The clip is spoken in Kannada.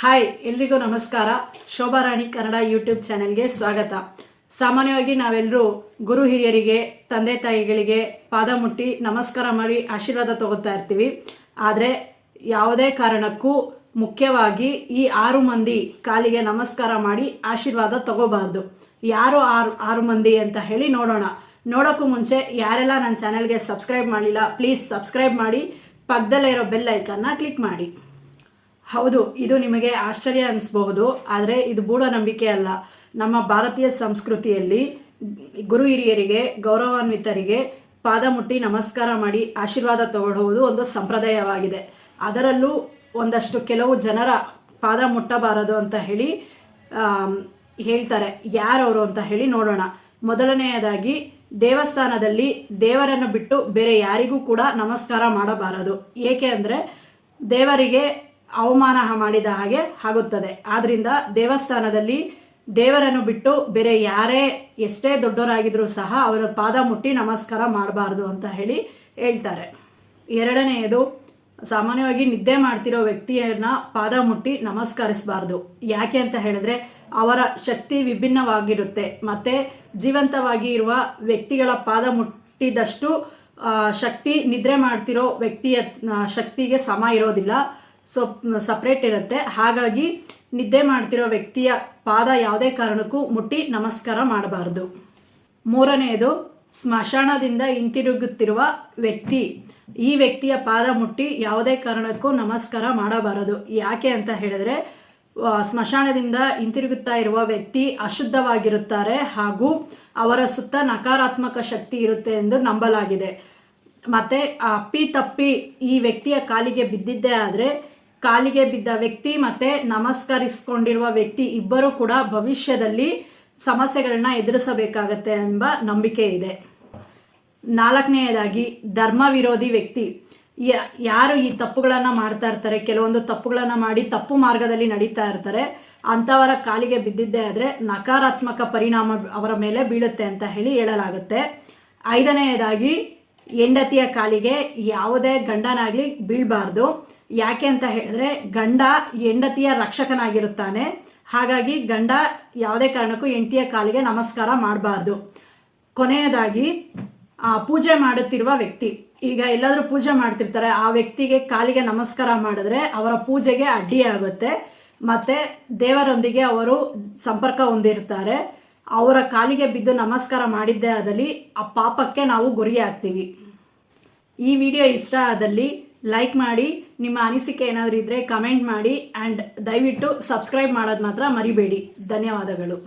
ಹಾಯ್, ಎಲ್ರಿಗೂ ನಮಸ್ಕಾರ. ಶೋಭಾರಾಣಿ ಕನ್ನಡ ಯೂಟ್ಯೂಬ್ ಚಾನೆಲ್ಗೆ ಸ್ವಾಗತ. ಸಾಮಾನ್ಯವಾಗಿ ನಾವೆಲ್ಲರೂ ಗುರು ಹಿರಿಯರಿಗೆ, ತಂದೆ ತಾಯಿಗಳಿಗೆ ಪಾದ ಮುಟ್ಟಿ ನಮಸ್ಕಾರ ಮಾಡಿ ಆಶೀರ್ವಾದ ತಗೋತಾ ಇರ್ತೀವಿ. ಆದರೆ ಯಾವುದೇ ಕಾರಣಕ್ಕೂ ಮುಖ್ಯವಾಗಿ ಈ ಆರು ಮಂದಿ ಕಾಲಿಗೆ ನಮಸ್ಕಾರ ಮಾಡಿ ಆಶೀರ್ವಾದ ತಗೋಬಾರ್ದು. ಯಾರು ಆರು ಆರು ಮಂದಿ ಅಂತ ಹೇಳಿ ನೋಡೋಣ. ನೋಡೋಕ್ಕೂ ಮುಂಚೆ ಯಾರೆಲ್ಲ ನನ್ನ ಚಾನೆಲ್ಗೆ ಸಬ್ಸ್ಕ್ರೈಬ್ ಮಾಡಿಲ್ಲ ಪ್ಲೀಸ್ ಸಬ್ಸ್ಕ್ರೈಬ್ ಮಾಡಿ. ಪಕ್ಕದಲ್ಲೇ ಇರೋ ಬೆಲ್ ಐಕನ್ನ ಕ್ಲಿಕ್ ಮಾಡಿ. ಹೌದು, ಇದು ನಿಮಗೆ ಆಶ್ಚರ್ಯ ಅನಿಸಬಹುದು, ಆದರೆ ಇದು ಮೂಢನಂಬಿಕೆ ಅಲ್ಲ. ನಮ್ಮ ಭಾರತೀಯ ಸಂಸ್ಕೃತಿಯಲ್ಲಿ ಗುರು ಹಿರಿಯರಿಗೆ, ಗೌರವಾನ್ವಿತರಿಗೆ ಪಾದ ಮುಟ್ಟಿ ನಮಸ್ಕಾರ ಮಾಡಿ ಆಶೀರ್ವಾದ ತಗೊಳ್ಳುವುದು ಒಂದು ಸಂಪ್ರದಾಯವಾಗಿದೆ. ಅದರಲ್ಲೂ ಒಂದಷ್ಟು ಕೆಲವು ಜನರ ಪಾದ ಮುಟ್ಟಬಾರದು ಅಂತ ಹೇಳಿ ಹೇಳ್ತಾರೆ. ಯಾರವರು ಅಂತ ಹೇಳಿ ನೋಡೋಣ. ಮೊದಲನೆಯದಾಗಿ, ದೇವಸ್ಥಾನದಲ್ಲಿ ದೇವರನ್ನು ಬಿಟ್ಟು ಬೇರೆ ಯಾರಿಗೂ ಕೂಡ ನಮಸ್ಕಾರ ಮಾಡಬಾರದು. ಏಕೆ ಅಂದರೆ ದೇವರಿಗೆ ಅವಮಾನ ಮಾಡಿದ ಹಾಗೆ ಆಗುತ್ತದೆ. ಆದ್ರಿಂದ ದೇವಸ್ಥಾನದಲ್ಲಿ ದೇವರನ್ನು ಬಿಟ್ಟು ಬೇರೆ ಯಾರೇ ಎಷ್ಟೇ ದೊಡ್ಡವರಾಗಿದ್ರೂ ಸಹ ಅವರ ಪಾದ ಮುಟ್ಟಿ ನಮಸ್ಕಾರ ಮಾಡಬಾರ್ದು ಅಂತ ಹೇಳಿ ಹೇಳ್ತಾರೆ. ಎರಡನೆಯದು, ಸಾಮಾನ್ಯವಾಗಿ ನಿದ್ದೆ ಮಾಡ್ತಿರೋ ವ್ಯಕ್ತಿಯನ್ನ ಪಾದ ಮುಟ್ಟಿ ನಮಸ್ಕರಿಸಬಾರ್ದು. ಯಾಕೆ ಅಂತ ಹೇಳಿದ್ರೆ ಅವರ ಶಕ್ತಿ ವಿಭಿನ್ನವಾಗಿರುತ್ತೆ. ಮತ್ತೆ ಜೀವಂತವಾಗಿ ಇರುವ ವ್ಯಕ್ತಿಗಳ ಪಾದ ಮುಟ್ಟಿದಷ್ಟು ಶಕ್ತಿ ನಿದ್ರೆ ಮಾಡ್ತಿರೋ ವ್ಯಕ್ತಿಯ ಶಕ್ತಿಗೆ ಸಮ ಇರೋದಿಲ್ಲ. ಸೊ ಸಪ್ರೇಟ್ ಇರುತ್ತೆ. ಹಾಗಾಗಿ ನಿದ್ದೆ ಮಾಡ್ತಿರೋ ವ್ಯಕ್ತಿಯ ಪಾದ ಯಾವುದೇ ಕಾರಣಕ್ಕೂ ಮುಟ್ಟಿ ನಮಸ್ಕಾರ ಮಾಡಬಾರ್ದು. ಮೂರನೆಯದು, ಸ್ಮಶಾನದಿಂದ ಹಿಂತಿರುಗುತ್ತಿರುವ ವ್ಯಕ್ತಿ. ಈ ವ್ಯಕ್ತಿಯ ಪಾದ ಮುಟ್ಟಿ ಯಾವುದೇ ಕಾರಣಕ್ಕೂ ನಮಸ್ಕಾರ ಮಾಡಬಾರದು. ಯಾಕೆ ಅಂತ ಹೇಳಿದ್ರೆ ಸ್ಮಶಾನದಿಂದ ಹಿಂತಿರುಗುತ್ತಾ ಇರುವ ವ್ಯಕ್ತಿ ಅಶುದ್ಧವಾಗಿರುತ್ತಾರೆ ಹಾಗೂ ಅವರ ಸುತ್ತ ನಕಾರಾತ್ಮಕ ಶಕ್ತಿ ಇರುತ್ತೆ ಎಂದು ನಂಬಲಾಗಿದೆ. ಮತ್ತೆ ಅಪ್ಪಿ ತಪ್ಪಿ ಈ ವ್ಯಕ್ತಿಯ ಕಾಲಿಗೆ ಬಿದ್ದಿದ್ದೇ ಆದರೆ ಕಾಲಿಗೆ ಬಿದ್ದ ವ್ಯಕ್ತಿ ಮತ್ತೆ ನಮಸ್ಕರಿಸಿಕೊಂಡಿರುವ ವ್ಯಕ್ತಿ ಇಬ್ಬರೂ ಕೂಡ ಭವಿಷ್ಯದಲ್ಲಿ ಸಮಸ್ಯೆಗಳನ್ನ ಎದುರಿಸಬೇಕಾಗತ್ತೆ ಎಂಬ ನಂಬಿಕೆ ಇದೆ. ನಾಲ್ಕನೆಯದಾಗಿ, ಧರ್ಮ ವಿರೋಧಿ ವ್ಯಕ್ತಿ. ಯಾರು ಈ ತಪ್ಪುಗಳನ್ನು ಮಾಡ್ತಾ ಇರ್ತಾರೆ, ಕೆಲವೊಂದು ತಪ್ಪುಗಳನ್ನು ಮಾಡಿ ತಪ್ಪು ಮಾರ್ಗದಲ್ಲಿ ನಡೀತಾ ಇರ್ತಾರೆ, ಅಂಥವರ ಕಾಲಿಗೆ ಬಿದ್ದಿದ್ದೇ ಆದರೆ ನಕಾರಾತ್ಮಕ ಪರಿಣಾಮ ಅವರ ಮೇಲೆ ಬೀಳುತ್ತೆ ಅಂತ ಹೇಳಿ ಹೇಳಲಾಗುತ್ತೆ. ಐದನೆಯದಾಗಿ, ಹೆಂಡತಿಯ ಕಾಲಿಗೆ ಯಾವುದೇ ಗಂಡನಾಗಲಿ ಬೀಳಬಾರ್ದು. ಯಾಕೆ ಅಂತ ಹೇಳಿದ್ರೆ ಗಂಡ ಹೆಂಡತಿಯ ರಕ್ಷಕನಾಗಿರುತ್ತಾನೆ. ಹಾಗಾಗಿ ಗಂಡ ಯಾವುದೇ ಕಾರಣಕ್ಕೂ ಹೆಂಡತಿಯ ಕಾಲಿಗೆ ನಮಸ್ಕಾರ ಮಾಡಬಾರ್ದು. ಕೊನೆಯದಾಗಿ ಪೂಜೆ ಮಾಡುತ್ತಿರುವ ವ್ಯಕ್ತಿ. ಈಗ ಎಲ್ಲಾದರೂ ಪೂಜೆ ಮಾಡ್ತಿರ್ತಾರೆ. ಆ ವ್ಯಕ್ತಿಗೆ ಕಾಲಿಗೆ ನಮಸ್ಕಾರ ಮಾಡಿದ್ರೆ ಅವರ ಪೂಜೆಗೆ ಅಡ್ಡಿಯಾಗುತ್ತೆ ಮತ್ತೆ ದೇವರೊಂದಿಗೆ ಅವರು ಸಂಪರ್ಕ ಹೊಂದಿರ್ತಾರೆ. ಅವರ ಕಾಲಿಗೆ ಬಿದ್ದು ನಮಸ್ಕಾರ ಮಾಡಿದ್ದೇ ಆದಲ್ಲಿ ಆ ಪಾಪಕ್ಕೆ ನಾವು ಗುರಿಯಾಗ್ತೀವಿ. ಈ ವಿಡಿಯೋ ಇಷ್ಟ ಆದಲ್ಲಿ ಲೈಕ್ ಮಾಡಿ, ನಿಮ್ಮ ಅನಿಸಿಕೆ ಏನಾದರೂ ಇದ್ದರೆ ಕಮೆಂಟ್ ಮಾಡಿ ಆ್ಯಂಡ್ ದಯವಿಟ್ಟು ಸಬ್ಸ್ಕ್ರೈಬ್ ಮಾಡೋದು ಮಾತ್ರ ಮರಿಬೇಡಿ. ಧನ್ಯವಾದಗಳು.